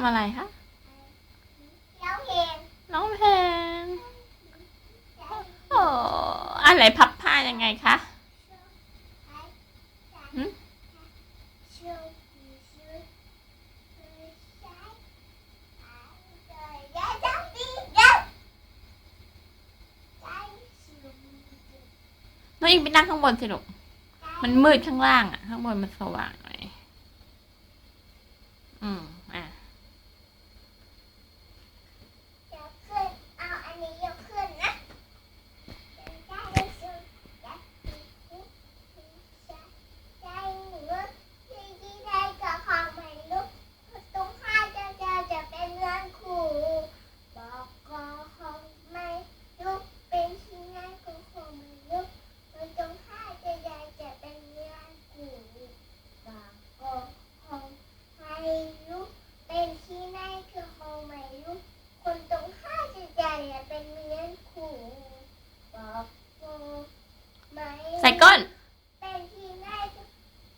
ำอะไรคะแล้วเพลงน้องเพลงโอ้อะไรพับผ้ายังไงคะหึน้องอิงไปนั่งข้างบนสิลูก มันมืดข้างล่างอะข้างบนมันสว่างหน่อย อืม อะ ยกขึ้น เอาอันนี้ยกขึ้นนะใจหนูที่ที่ได้กับของใหม่ลุกตรงข้าจะจะจะเป็นเงินคู่บอกก็คงไม่ลุกเป็นที่ไหนก็คงไม่ลุกตรงข้าจะจะจะเป็นเงินคู่บอกก็คงไม่ลุกเป็นที่ไหนก็คงไม่ลุก คนตรงข้ามจะใจอะเป็นเมียนขู่บอกกูไหม ใส่ก้น เป็นที่ไหน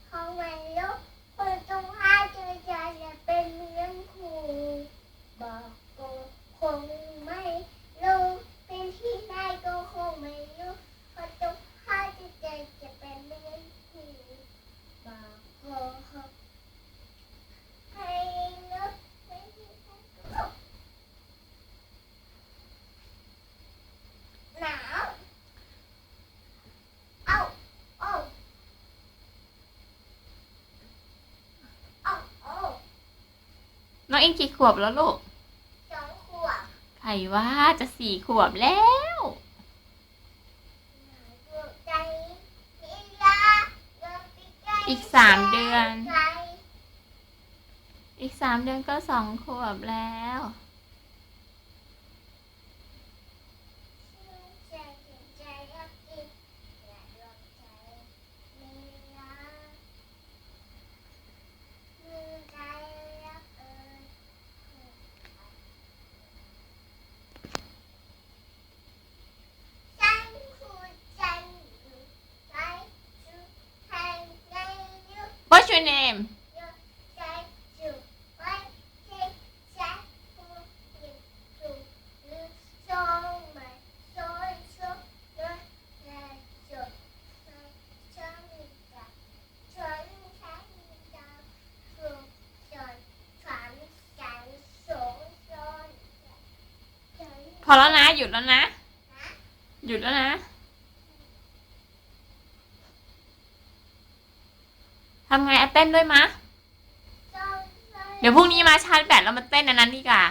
เขาไม่รู้คนตรงข้ามจะใจอะเป็นเมียนขู่บอกกูคงไม่รู้เป็นที่ไหนก็คงไม่รู้คนตรงข้ามจะใจจะเป็นเมียนขู่บอกกูให้รู้เป็นที่ไหนก็ หนาวเอาเอาเอาเอา น้องอิงกี่ขวบแล้วลูกสองขวบใครว่าจะสี่ขวบแล้วอยู่ใจพิลาเดินไปใกล้อีกสามเดือนไกลอีกสามเดือนก็สองขวบแล้ว ชื่นใจถึงใจรักอีกอย่าดวงใจมีรักมีใจรักเอ่ย ฉันคือฉันอยู่ใจจุดแห่งในยุค What's your name ใจจุดไว้ที่ฉันผู้หญิงถูกหรือทรงมาทรงชุดด้วยและจุดในฉันจะฉันฉันจะถูกจดฝันฉันสงสารฉั นพอแล้วนะ หยุดแล้วนะ หยุดแล้วนะ ทำไงอะเต้นด้วยมะ เดี๋ยวพรุ่งนี้มาชาร์จแบตแล้วมาเต้นอันนั้นดีกว่า